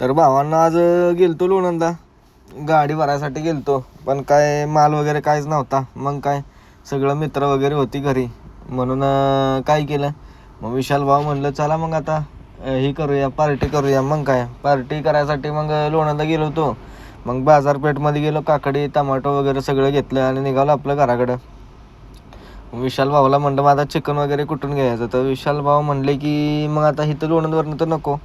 तर भावांना आज गेलतो लोणंदा. गाडी भरायसाठी गेलतो. पण काय माल वगैरे काहीच नव्हता. मग काय सगळं मित्र वगैरे होती घरी. म्हणून काय केलं? मग विशाल भाऊ म्हणलं चला मग आता ही करूया पार्टी करूया. मग काय पार्टी करायसाठी मग लोणंदा गेलो होतो. मग बाजारपेठमध्ये गेलो काकडी टमाटो वगैरे सगळं घेतलं आणि निघालो आपलं घराकडं. विशाल भाऊला म्हणलं मग आता चिकन वगैरे कुठून घ्यायचं? तर विशाल भाऊ म्हणले की मग आता इथं लोणंदवरनं तर नको.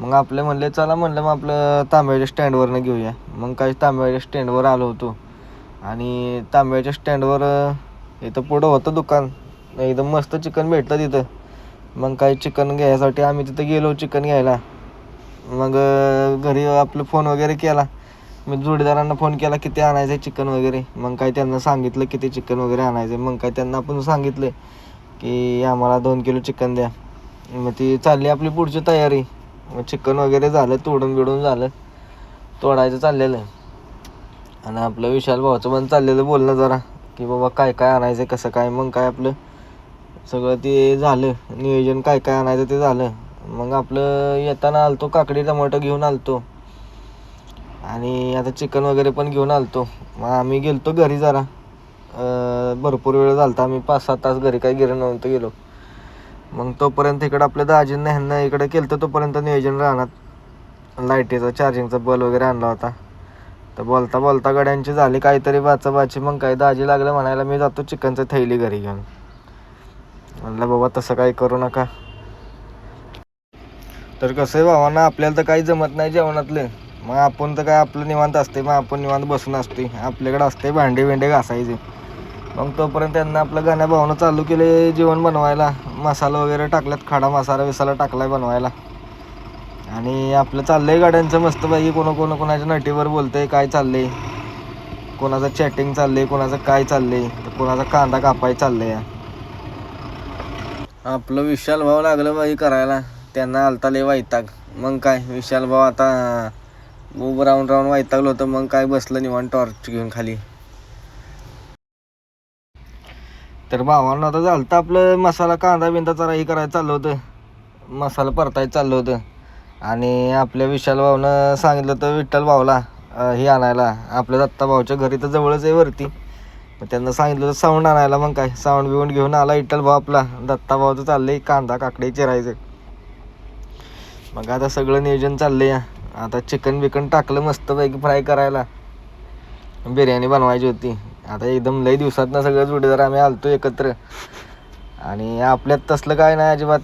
मग आपले म्हणले चला म्हणलं मग आपलं तांब्याच्या स्टँडवरनं घेऊया. मग काय तांब्याच्या स्टँडवर आलो होतो. आणि तांब्याच्या स्टँडवर इथं पुढं होतं दुकान. एकदम मस्त चिकन भेटलं तिथं. मग काही चिकन घ्यायसाठी आम्ही तिथं गेलो चिकन घ्यायला. मग घरी आपलं फोन वगैरे केला. मी जोडीदारांना फोन केला किती आणायचं आहे चिकन वगैरे? मग काय त्यांना सांगितलं किती चिकन वगैरे आणायचं मग काय त्यांना आपण सांगितलं की आम्हाला दोन किलो चिकन द्या. मग ती चालली आपली पुढची तयारी. मग चिकन वगैरे झालं तोडून बिडून झालं. तोडायचं चाललेलं. आणि आपलं विशाल भावाचं पण चाललेलं बोलणं जरा की बाबा काय काय आणायचं कसं काय मग काय आपलं सगळं ते झालं. नियोजन काय काय आणायचं ते झालं. मग आपलं येताना आलतो काकडी टमाटो घेऊन आलतो. आणि आता चिकन वगैरे पण घेऊन आलतो. मग आम्ही गेलतो घरी जरा. भरपूर वेळ झालता आम्ही पाच सात तास घरी काही गेलो नव्हतं गेलो. मग तोपर्यंत इकडं आपल्या दाजींना ह्यांना इकडं केलं तर तोपर्यंत नियोजन राहणार. लाईटीचा चार्जिंगचा बल वगैरे आणला होता. तर बोलता बोलता गड्यांची झाली काहीतरी बाचाबाची मग काही दाजी लागलं म्हणायला मी जातो चिकनचं थैली घरी घेऊन. म्हणलं बाबा तसं काही करू नका. तर कसं आहे भावांना आपल्याला तर काही जमत नाही जेवणातलं. मग आपण तर काय आपलं निवांत असते मग आपण निवांत बसून असते आपल्याकडे असते भांडे भेंडे घासायचे. मग तोपर्यंत त्यांना आपलं गाण्या भावनं चालू केले जेवण बनवायला. मसाला वगैरे टाकल्यात खडा मसाला विसाला टाकलाय बनवायला. आणि आपलं चाललंय गाड्यांचं मस्त बाई कोण कोण कोणाच्या नटीवर बोलतंय काय चाललंय. कोणाचं चॅटिंग चाललंय कोणाचं काय चाललंय. तर कोणाचा कांदा कापाय चाललंय. आपलं विशाल भाव लागलं बाई करायला. त्यांना आलता लय वैताग. मग काय? विशाल भाऊ आता उभं राहून राहून वैतागलं होतं. मग काय बसलं निवान टॉर्च घेऊन खाली. तर भावांना आता झालं तर आपलं मसाला कांदा बिंदा जरा हे करायचं चाललं होतं. मसाला परतायचं चाललं होतं. आणि आपल्या विशाल भाऊनं सांगितलं तर विठ्ठल भाऊला हे आणायला. आपल्या दत्ता भाऊच्या घरी तर जवळच आहे वरती. मग त्यांना सांगितलं तर साऊंड आणायला मग काय? साऊंड बिऊंड घेऊन आला विठ्ठल भाऊ आपला. दत्ता भाऊचं चाललंय कांदा काकडे चिरायचं. मग आता सगळं नियोजन चाललंय. या आता चिकन बिकन टाकलं मस्तपैकी फ्राय करायला. बिर्याणी बनवायची होती. आता एकदम लई दिवसात ना सगळं जोडीदार आम्ही आलतो एकत्र. आणि आपल्यात तसलं काय नाही अजिबात.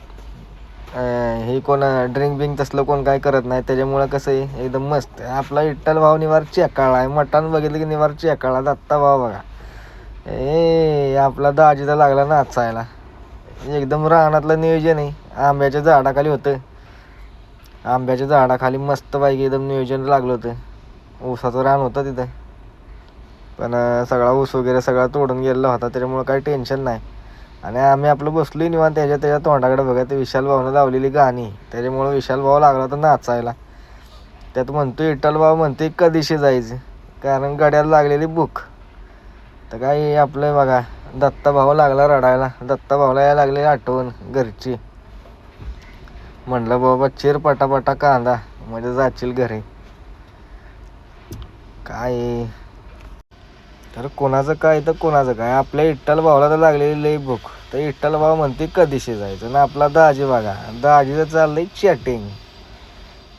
अं, हे कोण ड्रिंक बिंक तसलं कोण काय करत नाही. त्याच्यामुळं कसं आहे एकदम मस्त. आपला विठ्ठल भाव निवार चेकाळा आहे. मटण बघितलं की निवार चेकाळा दत्ता भाव बघा. ए आपला दाजीचा लागला नाचायला. एकदम रानातलं नियोजन आहे. आंब्याच्या झाडाखाली होतं. आंब्याच्या झाडाखाली मस्त मस्तपैकी एकदम नियोजन लागलं होतं. ऊसाचं रान होतं तिथं. पण सगळा ऊस वगैरे सगळा तोडून गेलेला होता त्याच्यामुळं काही टेन्शन नाही. आणि आम्ही आपलं बसलो निवांत त्याच्या त्याच्या तोंडाकडे बघा ते विशाल भाऊनं लावलेली गाणी. त्याच्यामुळं विशाल भाऊ लागला होता नाचायला. त्यात म्हणतो विठ्ठल भाऊ म्हणते कधीशी जायचं? कारण गड्याला लागलेली भूक. तर काय आपलं बघा दत्ता भाऊ लागला रडायला. दत्ता भाऊला यायला लागली आठवण घरची. म्हणलं बाबा चिर पटापटा कांदा म्हणजे जाशील घरी. काय? तर कोणाचं काय तर कोणाचं काय. आपल्या इट्टल भावाला तर लागलेली लई भूक. तर इट्टल भाव म्हणते कधीशी जायचं? ना आपला दहाजी बघा. दहाजीचं चाललंय चॅटिंग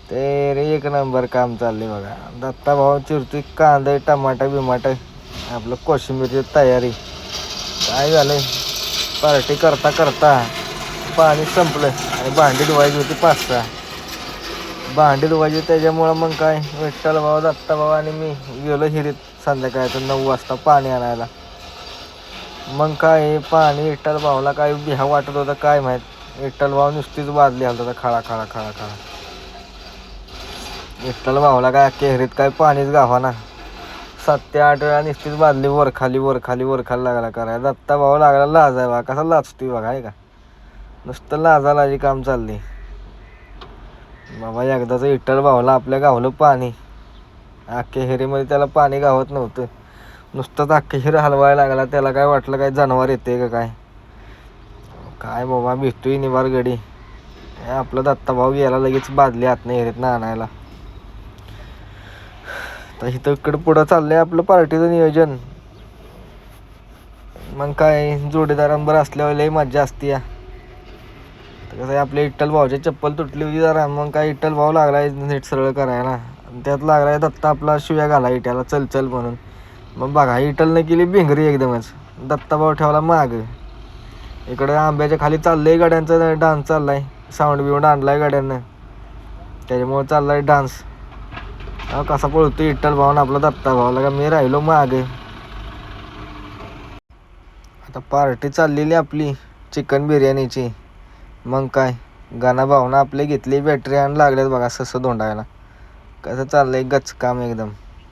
ते रे एक नंबर काम चाललंय बघा. दत्ता भाव चिरतोय कांदे टमाटा बिमाटा. आपलं कोशिंबीरची तयारी. काय झालंय? पार्टी करता करता पाणी संपलं आणि भांडी धुवायची होती पाच सहा. भांडी धुवायची त्याच्यामुळं मग काय? विठ्ठल भाऊ दत्ता भाऊ आणि मी गेलो हिरीत संध्याकाळचं नऊ वाजता पाणी आणायला. मग काय पाणी विठ्ठल भाऊला काय बिहा वाटत होतं काय माहीत? विठ्ठल भाऊ नुसतीच बादली हलत होता खळा खळा खळा खळा विठ्ठल भाऊला काय केहरीत काय पाणीच गावा ना सात ते आठ वेळा नुसतीच बादली वर खाली वर खाली वर खाली लागला करायला. दत्ता भाऊ लागला लाजाय बा कसा लाजतोय बघा आहे का? नुसतं लाजालाजी काम चालली बाबा एकदाचं इट्टल भावला आपल्या गावलं पाणी. अख्ख्या हिरीमध्ये त्याला पाणी गावत नव्हतं. नुसतंच अख्खे हिर हलवायला लागला. त्याला काय वाटलं काय जनावर येते का काय? काय बाबा भेटतोय निवार गडी. आपला दत्ताभाऊ लगेच बादली आतनं हिरीत आणायला. तर इथं इकडं पुढं चाललंय आपलं पार्टीचं नियोजन. मग काय जोडीदारांबर असल्यावर लई मज्जा असते या तर कसं आहे आपल्या इट्टल भाऊची चप्पल तुटली होती जरा मग काय इट्टल भाऊ लागलाय नीट सरळ करायला. आणि त्यात लागलाय दत्ता आपला शिव्या घाला इट्याला चल चल म्हणून. मग बघा इटलनं केली भिंगरी एकदमच. दत्ता भाऊ ठेवला माग. इकडे आंब्याच्या खाली चाललंय गाड्यांचा डान्स चाललाय. साऊंड बिऊंड आणलाय गाड्यांना. त्याच्यामुळे चाललाय डान्स. अहो कसा पळतो इट्टल भाऊन आपला दत्ता भाऊ. का मी राहिलो माग. आता पार्टी चाललेली आपली चिकन बिर्याणीची. मग काय? गाणा भावना आपले घेतली बॅटरी आणि लागल्यात बघा ससं धोंडायला. कसं चाललंय? गच काम एकदम.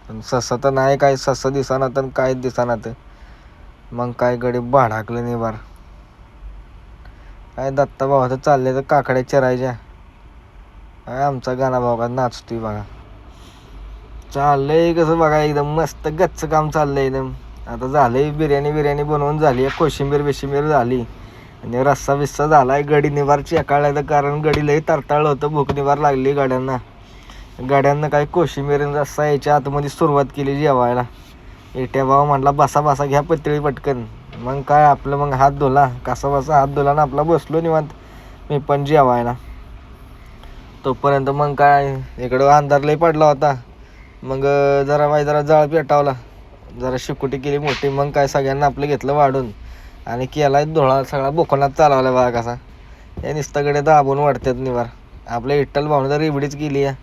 पण ससं तर नाही काय ससं दिसाना तर काय दिसाना तर मग काय गडी भाडाकलं नाही बार काय दत्ता भावाचं चालले तर काकड्या चिरायच्या. काय आमचा गाणा भाऊ का नाचतोय बघा. चाललंय कसं बघा एकदम मस्त गच्च काम चाललंय एकदम. आता झालंय बिर्याणी बिर्याणी बनवून झाली कोशिंबीर बिशिंबीर झाली. आणि रस्सा बिस्सा झालाय गडी निवार चेकाळलाय कारण गडी लई तरताळ होतं भूक निवार लागली गाड्यांना. गाड्यांना काय कोशिंबीर रस्सा यायच्या आतमध्ये सुरुवात केली जेवायला. एट्या भाऊ म्हटला बसा बसा घ्या पतळी पटकन. मग काय आपलं मग हात धुला. कसा बसा हात धुला ना आपला बसलो निवांत. मी पण जेवायला. तोपर्यंत मग काय इकडं अंधार लई पडला होता. मग जरा बाई जरा जाळ पेटावला. जरा शिकुटी केली मोठी. मग काय सगळ्यांना आपलं घेतलं वाढून. आणि केला धुळा सगळा बोकणात चालवला बघा कसा. हे नुसताकडे दाबून वाढतात निवार. आपल्या इट्टल भावनं तर इबडीच केली आहे.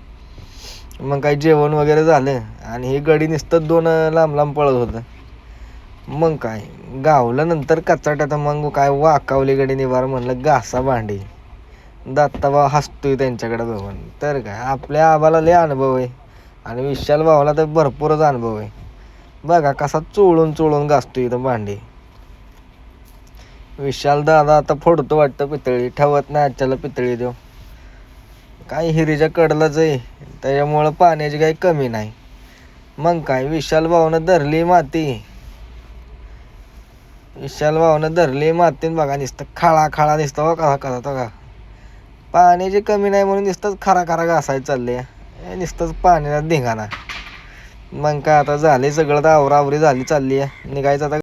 मग काही जेवण वगैरे झालं आणि ही गडी नुसतं दोन लांब लांब पळत होतं. मग काय गावलं नंतर कचाट्यात मग काय वाकावली गडी निवार म्हणलं घासा भांडी. दत्ताभाऊ हसतोय त्यांच्याकडे बघून. तर काय आपल्या आबाला लय अनुभव आहे. आणि विशाल भावाला तर भरपूरच अनुभव आहे. बघा कसा चोळून चोळून घासतो इथं भांडी. विशाल दादा आता फोडतो वाटतं पितळी. ठेवत नाही आजच्याला पितळी देऊ काय हिरीच्या कडलाच आहे. त्याच्यामुळं पाण्याची काही कमी नाही. मग काय विशाल भाऊनं धरली माती. विशाल भाऊनं धरली मातीन बघा नुसतं खाळा खाळा दिसतं हो कसा कसा तो का. पाण्याची कमी नाही म्हणून नुसतंच खरा खरा घासायला चालले नुसतंच पाण्याला धिंगाणा. मग काय आता झाले सगळं तर आवरावरी झाली चालली आहे निघायचं आता